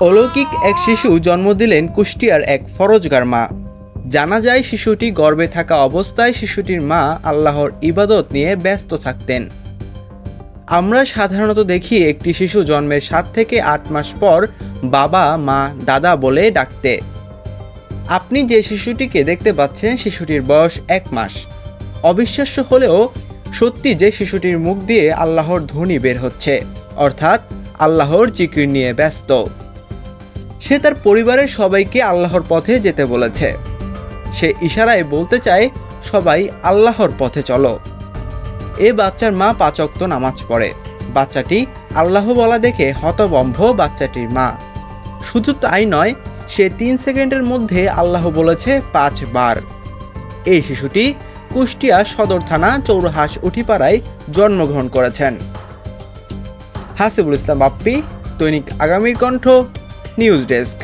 অলৌকিক এক শিশু জন্ম দিলেন কুষ্টিয়ার এক ফরজগার মা। জানা যায় শিশুটি গর্ভে থাকা অবস্থায় শিশুটির মা আল্লাহর ইবাদত নিয়ে ব্যস্ত থাকতেন। আমরা সাধারণত দেখি একটি শিশু জন্মের সাত থেকে আট মাস পর বাবা, মা, দাদা বলে ডাকতে। আপনি যে শিশুটিকে দেখতে পাচ্ছেন শিশুটির বয়স এক মাস। অবিশ্বাস্য হলেও সত্যি যে শিশুটির মুখ দিয়ে আল্লাহর ধ্বনি বের হচ্ছে, অর্থাৎ আল্লাহর জিকির নিয়ে ব্যস্ত। সে তার পরিবারের সবাইকে আল্লাহর পথে যেতে বলেছে। সে ইশারায় বলতে চায়, সবাই আল্লাহর পথে চলো। এ বাচ্চার মা পাচক্ত নামাজ পড়ে। বাচ্চাটি আল্লাহ বলা দেখে হতবম্ভ বাচ্চাটির মা। শুধু তাই নয়, সে তিন সেকেন্ডের মধ্যে আল্লাহ বলেছে পাঁচবার এই শিশুটি কুষ্টিয়া সদর থানা চৌরহাস উঠিপাড়ায় জন্মগ্রহণ করেছেন। হাসিবুল ইসলাম বাপ্পি, দৈনিক আগামীর কণ্ঠ নিউজ ডেস্ক